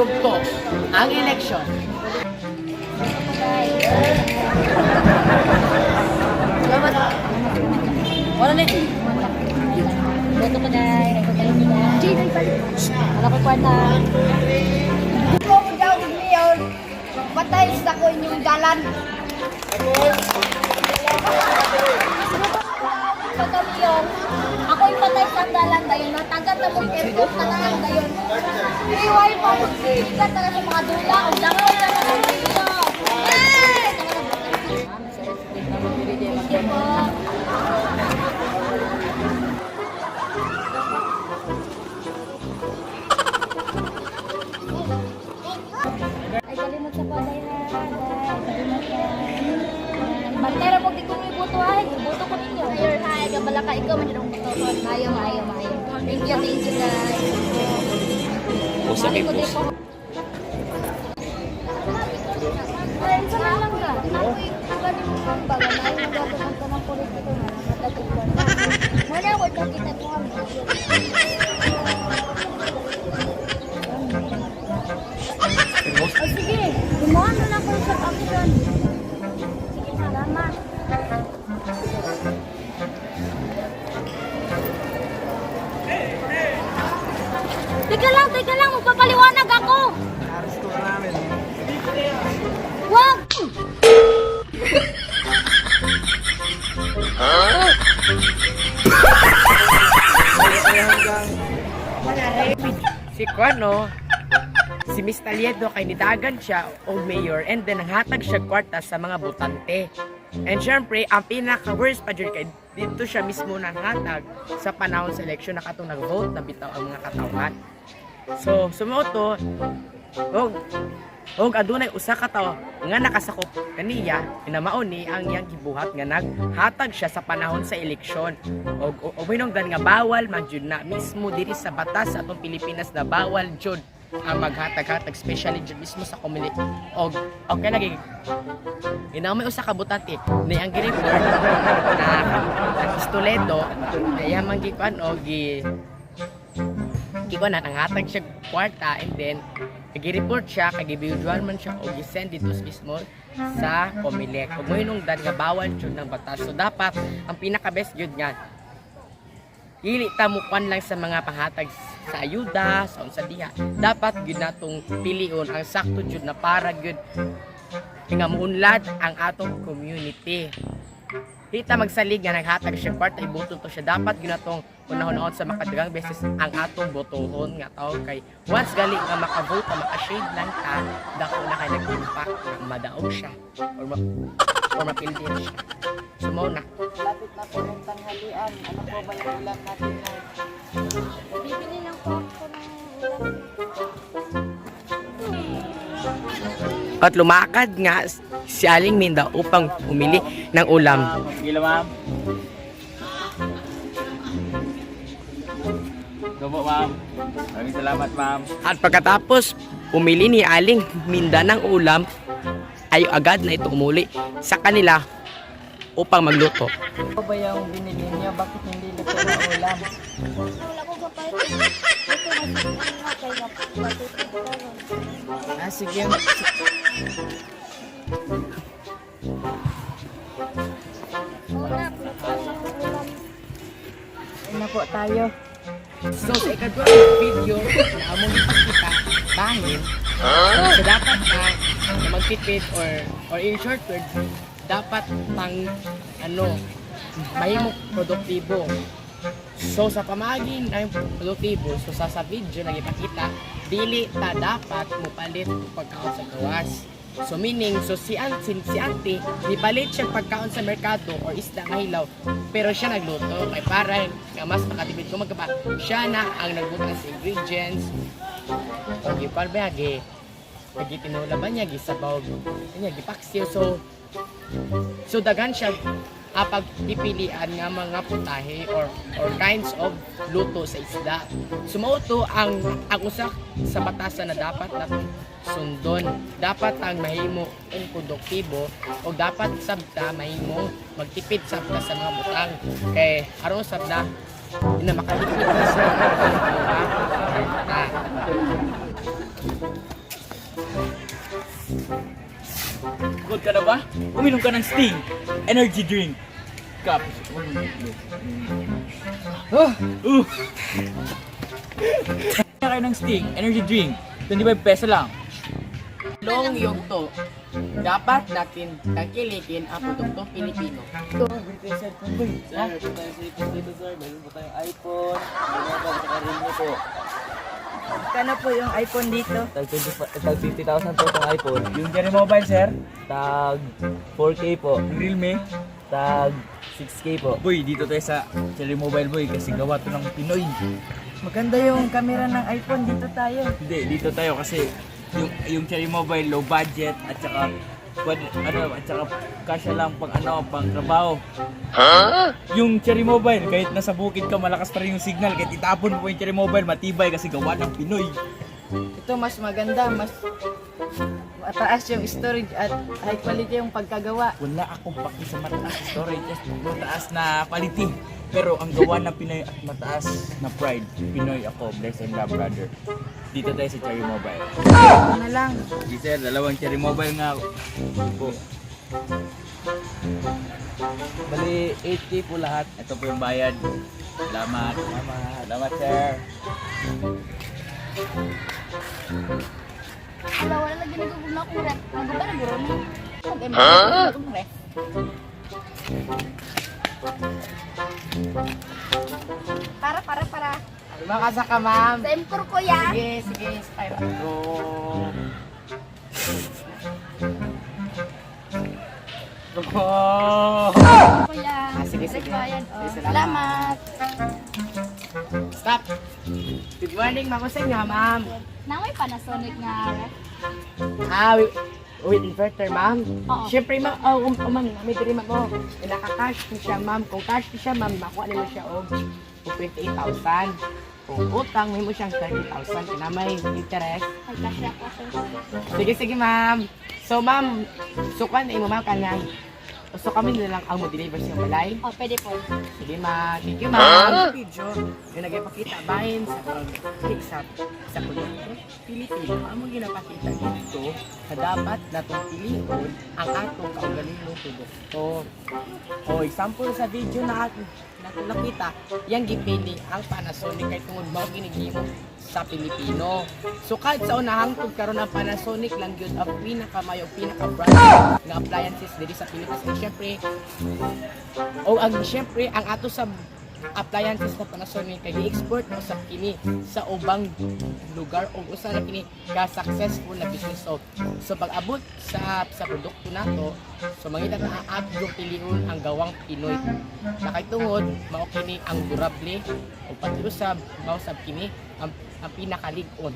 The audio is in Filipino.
yugto ang eleksyon. Wala na eh. Boto ko dahil. Ano ko kwarta? Ako ko daw mayor, patay sa ko inyong dalan. Pagkamiyon, ako yung patay sa dalan dayon. Natagat na mong airport na lang dayon. Iway pa. Ikat na sa mga dula. O dangaw na sa mga Mayo, mayo, mayo. Thank you, thank you guys. O sa Mali ko Bibos. din po. Ay, isa na galing mo ang magpapaliwanag ako. Wag! Si Kwano, si Miss Taliedo kay nidagan siya o mayor and then nanghatag siya kwarta sa mga botante. And syempre, ang pinaka-worst pa dyan kay dito siya mismo nanghatag sa panahon sa eleksyon na katong nag-vote na bitaw ang mga katawan. So, sumuto, og og adunay usa ka tawo nga nakasakop kaniya inamao ni ang iyang gibuhat nga naghatag siya sa panahon sa eleksyon. Og minungdan nga bawal man na mismo diri sa batas sa atong Pilipinas na bawal jud ang maghatag-hatag especially jud mismo sa community. Og okay lagi inamay usa ka butante ni ang gi-report na pistoleto na iya man gikuan og gi Kiko na nangatag siya kwarta and then nag-report siya kay visual man siya o gi-send dito mismo sa Comelec. Kung mo hinungdan nga bawal jud ng batas. So dapat ang pinaka best jud nga dili ta mo kwan lang sa mga panghatag sa ayuda, sa unsa diha. Dapat gyud natong pilion ang sakto jud na para gyud nga muunlad ang atong community. Kita magsalig nga naghatag siya kwarta ibuto to siya dapat ginatong unahon-on sa makadagang beses ang atong botohon nga tao kay once gali nga makavote ka maka-shade lang ka dako na kay nag-impact madaog siya or ma or mapildi na siya. So mao na. Lapit na po ng tanghalian. Ano po ba yung ulam natin na? Bibili lang po ako ng ulam. At lumakad nga si Aling Minda upang umili ng ulam. Gila, ma'am. Gobo, ma'am. Maraming salamat, ma'am. At pagkatapos umili ni Aling Minda ng ulam ay agad na ito umuli sa kanila upang magluto. Ano ba yung binili niya? Bakit hindi luto na ulam? Ah, sige. Ng na po tayo. So sa ikadwang video na among ipakita bahin so dapat na, na magtipid or or in short words dapat pang ano mahimok produktibo So sa pamaging ay produktibo, so sa sa video na ipakita, dili ta dapat mupalit og pagkaon sa gawas. So meaning, so si, an, si, si auntie, nipalit siya pagkaon sa merkado or isda nga hilaw, pero siya nagluto. Kay para nga mas makatipid ko magkapa, siya na ang nagbutan sa ingredients. O gipalbehagi, nagitinula ba niya, gisabaw, niya, gipaksiw. So, So daghan siya apag pipilian nga mga putahe or or kinds of luto sa isda. Sumauto ang ang usa sa batasan na dapat natin sundon. Dapat ang mahimo ang produktibo o dapat sabta mahimo magtipid sabta sa mga butang. Kay aron sabta ina makatipid ka sa mga butang. Good ka na ba? Uminom ka ng Sting. Energy drink. Cup. Oh, Uh. Kaya kayo ng Sting. Energy drink. 25 peso lang. long yugto. Dapat natin tangkilikin ang produktong Pilipino. Sir, punta tayo sa dito sir. Meron po tayong iPhone. Meron po sa Realme po. Kano po yung iPhone dito? Tag 20 tag 50,000 po itong iPhone. Yung Cherry Mobile sir. Tag 4K po. Yung Realme. Tag 6K po. Boy, dito tayo sa Cherry Mobile boy kasi gawa to ng Pinoy. Maganda yung camera ng iPhone dito tayo. Hindi, dito tayo kasi yung yung Cherry Mobile low budget at saka pwede, ano, at saka kasya lang pang ano, pang trabaho. Yung Cherry Mobile, kahit nasa bukid ka, malakas pa rin yung signal. Kahit itapon mo po yung Cherry Mobile, matibay kasi gawa ng Pinoy. Ito mas maganda, mas mataas yung storage at high quality yung pagkagawa. Wala akong paki sa mataas storage at mataas na quality. Pero ang gawa ng Pinoy at mataas na pride, Pinoy ako, bless and love brother. Dito tayo sa Cherry Mobile. Ano na lang. Sir, dalawang Cherry Mobile nga po. Bali 8K po lahat. Ito po yung bayad. Salamat. Salamat. Salamat sir. Wala, wala lagi nagugol na akong ref. Nagugol na buro na. Okay, magugol akong ref. Para, para, para. Makasa ka, ma'am. Sa impor ko yan. Sige, sige, spy Go. Go. Ko yan. Ah, sige, sige. Oh. Salamat. Stop. Good morning, ma'am. Sa inyo, ma'am. Namay Panasonic nga. Ah, with, inverter, ma'am. Oo. Siyempre, ma'am, oh, um, um, ma'am, may diri, ma'am, oh. Naka-cash ni siya, ma'am. Kung cash ni siya, ma'am, makuha nimo siya, oh, og 28,000. Kung utang, may mo siyang 30,000. Kinamay, interest. Ay, kasi ako sir. Sige, sige, ma'am. So, ma'am, sukan na imo, ma'am, kanyang. So, kami na lang ang mo-deliver sa balay. Oh, pwede po. Sige, ma'am. Thank you, ma'am. Video, yung nagpakita bahin sa pag sa sa produkto Pilipino. Ang mga ginapakita dito sa dapat na itong piliin ang atong kaugalingong produkto. O, example sa video na atin na nakita, yung gipili ang Panasonic kay tungod mao ginigimo sa Pilipino. So kahit sa unahang tug karon ang Panasonic lang gyud ang pinakamayo pinaka brand nga appliances diri sa Pilipinas. Syempre, o ang syempre ang ato sa appliances na Panasonic kay gi-export mo sa kini sa ubang lugar o usa na kini ka successful na business. So so pag abot sa sa produkto nato so mangita na ang atong piliun ang gawang Pinoy. Na kay tungod mao kini ang durable o pati usab mao sab kini ang, ang pinakalig-on